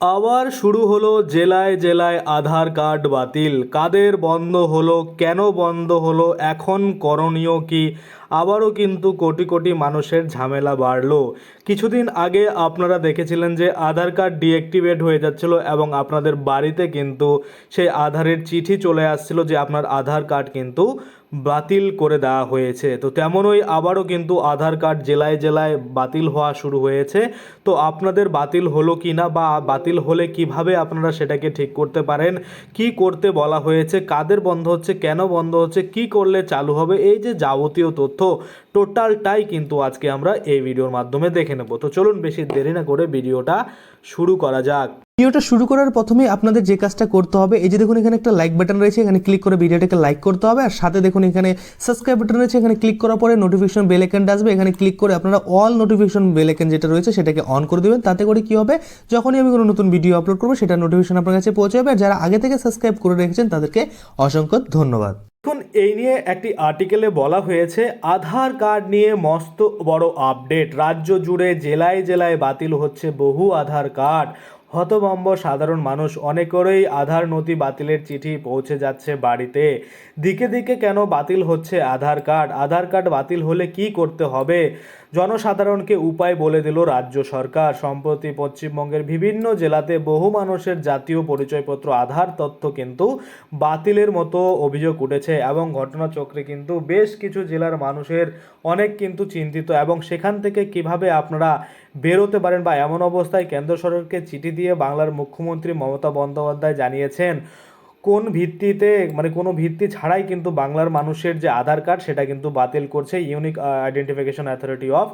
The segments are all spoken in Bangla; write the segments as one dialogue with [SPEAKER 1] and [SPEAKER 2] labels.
[SPEAKER 1] আবার শুরু হলো জেলায় জেলায় আধার কার্ড বাতিল। কাদের বন্ধ হলো, কেন বন্ধ হলো, এখন করণীয় কি? আবারও কিন্তু কোটি কোটি মানুষের ঝামেলা বাড়লো। কিছুদিন আগে আপনারা দেখেছিলেন যে আধার কার্ড ডিঅ্যাক্টিভেট হয়ে যাচ্ছিল এবং আপনাদের বাড়িতে কিন্তু সেই আধারের চিঠি চলে আসছিল যে আপনার আধার কার্ড কিন্তু বাতিল করে দেওয়া হয়েছে। তো তেমনই আবারও কিন্তু আধার কার্ড জেলায় জেলায় বাতিল হওয়া শুরু হয়েছে। তো আপনাদের বাতিল হলো কি না বা বাতিল হলে কীভাবে আপনারা সেটাকে ঠিক করতে পারেন? কি করতে বলা হয়েছে? কাদের বন্ধ হচ্ছে? কেন বন্ধ হচ্ছে? কি করলে চালু হবে? এই যে যাবতীয় তথ্য, টোটালটাই কিন্তু আজকে আমরা এই ভিডিওর মাধ্যমে দেখে নেব। তো চলুন বেশি দেরি না করে ভিডিওটা শুরু করা যাক।
[SPEAKER 2] ভিডিওটা শুরু করার প্রথমেই আপনাদের যে কাজটা করতে হবে, এই যে দেখুন এখানে একটা লাইক বাটন রয়েছে, এখানে ক্লিক করে ভিডিওটাকে লাইক করতে হবে, আর সাথে দেখুন এখানে সাবস্ক্রাইব বাটন রয়েছে, এখানে ক্লিক করার পরে নোটিফিকেশন বেল আইকনটা আসবে, এখানে ক্লিক করে আপনারা অল নোটিফিকেশন বেল আইকন যেটা রয়েছে সেটাকে অন করে দেবেন, তাতে করে কি হবে, যখনই আমি কোনো নতুন ভিডিও আপলোড করব, সেটা নোটিফিকেশন আপনার কাছে পৌঁছে যাবে আর যারা আগে থেকে সাবস্ক্রাইব করে রেখেছেন তাদেরকে অসংখ্য ধন্যবাদ।
[SPEAKER 1] এখন এই নিয়ে একটি আর্টিকেলে বলা হয়েছে, আধার কার্ড নিয়ে মস্ত বড় আপডেট রাজ্য জুড়ে জেলায় জেলায় বাতিল হচ্ছে বহু আধার কার্ড। হতভম্ব সাধারণ মানুষ অনেকেরই আধার নথি বাতিলের চিঠি পৌঁছে যাচ্ছে বাড়িতে। দিকে দিকে কেন বাতিল হচ্ছে আধার কার্ড? আধার কার্ড বাতিল হলে কি করতে হবে? জনসাধারণকে উপায় বলে দিল রাজ্য সরকার। সম্প্রতি পশ্চিমবঙ্গের বিভিন্ন জেলাতে বহু মানুষের জাতীয় পরিচয়পত্র, আধার তথ্য কিন্তু বাতিলের মতো অভিযোগ উঠেছে এবং ঘটনাচক্রে কিন্তু বেশ কিছু জেলার মানুষের অনেক কিন্তু চিন্তিত এবং সেখান থেকে কীভাবে আপনারা বেরোতে পারেন বা এমন অবস্থায় কেন্দ্র সরকারকে চিঠি দিয়ে বাংলার মুখ্যমন্ত্রী মমতা বন্দ্যোপাধ্যায় জানিয়েছেন কোন ভিত্তিতে মানে কোনো ভিত্তি ছাড়াই কিন্তু বাংলার মানুষের যে আধার কার্ড, সেটা কিন্তু বাতিল করছে Unique Identification Authority of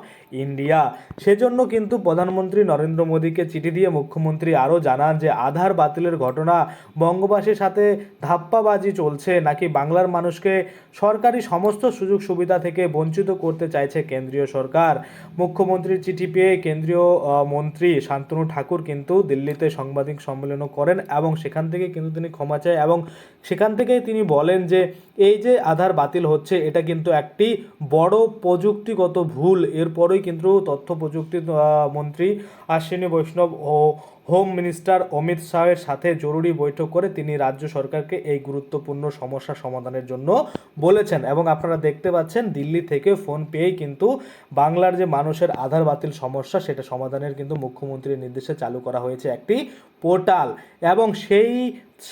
[SPEAKER 1] India সেজন্য কিন্তু প্রধানমন্ত্রী নরেন্দ্র মোদীকে চিঠি দিয়ে মুখ্যমন্ত্রী আরও জানান যে, আধার বাতিলের ঘটনা বঙ্গবাসীর সাথে ধাপ্পাবাজি চলছে, নাকি বাংলার মানুষকে সরকারি সমস্ত সুযোগ সুবিধা থেকে বঞ্চিত করতে চাইছে কেন্দ্রীয় সরকার? মুখ্যমন্ত্রীর চিঠি পেয়ে কেন্দ্রীয় মন্ত্রী শান্তনু ঠাকুর কিন্তু দিল্লিতে সাংবাদিক সম্মেলনও করেন এবং সেখান থেকে কিন্তু তিনি ক্ষমা চায়। এবং সেখান থেকে তিনি বলেন যে এই যে আধার বাতিল হচ্ছে, এটা কিন্তু একটি বড় প্রযুক্তিগত ভুল। এরপরেই কিন্তু তথ্য প্রযুক্তি মন্ত্রী আশ্বিনী বৈষ্ণব ও হোম মিনিস্টার অমিত শাহের সাথে জরুরি বৈঠক করে তিনি রাজ্য সরকারকে এই গুরুত্বপূর্ণ সমস্যা সমাধানের জন্য বলেছেন। এবং আপনারা দেখতে পাচ্ছেন, দিল্লি থেকে ফোন পেয়েই কিন্তু বাংলার যে মানুষের আধার বাতিল সমস্যা, সেটা সমাধানের কিন্তু মুখ্যমন্ত্রীর নির্দেশে চালু করা হয়েছে একটি পোর্টাল এবং সেই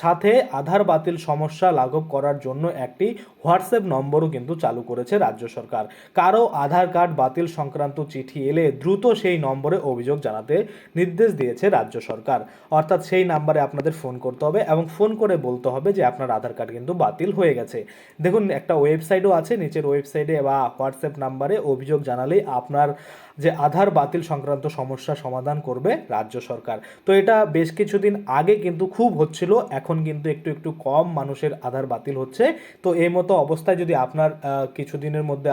[SPEAKER 1] সাথে আধার বাতিল সমস্যা লাঘব করার জন্য একটি হোয়াটসঅ্যাপ নম্বরও কিন্তু চালু করেছে রাজ্য সরকার। কারও আধার কার্ড বাতিল সংক্রান্ত চিঠি এলে দ্রুত সেই নম্বরে অভিযোগ জানাতে নির্দেশ দিয়েছে রাজ্য সরকার। অর্থাৎ সেই নাম্বারে আপনাদের ফোন করতে হবে এবং ফোন করে বলতে হবে যে আপনার আধার কার্ড কিন্তু বাতিল হয়ে গেছে। দেখুন, একটা ওয়েবসাইটও আছে, নিচের ওয়েবসাইটে বা হোয়াটসঅ্যাপ নাম্বারে অভিযোগ জানালেই আপনার যে আধার বাতিল সংক্রান্ত সমস্যা সমাধান করবে রাজ্য সরকার। তো এটা বেশ কিছুদিন আগে কিন্তু খুব হচ্ছিল, এখন কিন্তু একটু একটু কম মানুষের আধার বাতিল হচ্ছে। তো এই মতো অবস্থায় যদি আপনার কিছুদিনের মধ্যে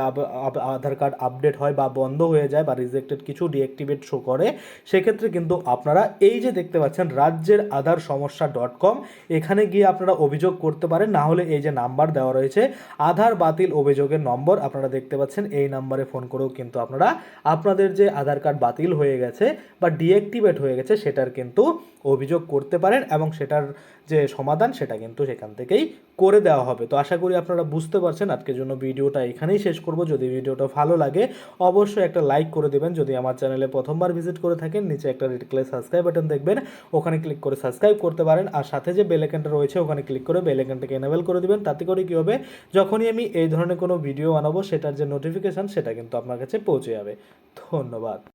[SPEAKER 1] আধার কার্ড আপডেট হয় বা বন্ধ হয়ে যায় বা রিজেক্টেড কিছু ডিঅ্যাক্টিভেট শো করে, সেক্ষেত্রে কিন্তু আপনারা এই যে দেখতে পাচ্ছেন রাজ্যের আধার সমস্যা ডট কম এখানে গিয়ে আপনারা অভিযোগ করতে পারেন, না হলে এই যে নাম্বার দেওয়া রয়েছে, আধার বাতিল অভিযোগের নম্বর আপনারা দেখতে পাচ্ছেন, এই নাম্বারে ফোন করেও কিন্তু আপনারা আপনাদের যে আধার কার্ড বাতিল হয়ে গেছে বা ডিঅ্যাক্টিভেট হয়ে গেছে, সেটার কিন্তু অভিযোগ করতে পারেন এবং সেটার যে সমাধান সেটা কিন্তু সেখান থেকেই করে দেওয়া হবে। তো আশা করি আপনারা বুঝতে পারছেন। আজকের জন্য ভিডিওটা এখানেই শেষ করব। যদি ভিডিওটা ভালো লাগে, অবশ্যই একটা লাইক করে দেবেন। যদি আমার চ্যানেলে প্রথমবার ভিজিট করে থাকেন, নিচে একটা রেড কালার সাবস্ক্রাইব বাটন দেখবেন। ওখানে ক্লিক করে সাবস্ক্রাইব করতে পারেন। আর সাথে যে বেল আইকনটা রয়েছে, ওখানে ক্লিক করে বেল আইকনটাকে এনেবেল করে দেবেন। তাতে করে কী হবে, যখনই আমি এই ধরনের কোনো ভিডিও বানাবো, সেটার যে নোটিফিকেশান সেটা কিন্তু আপনার কাছে পৌঁছে যাবে। ধন্যবাদ।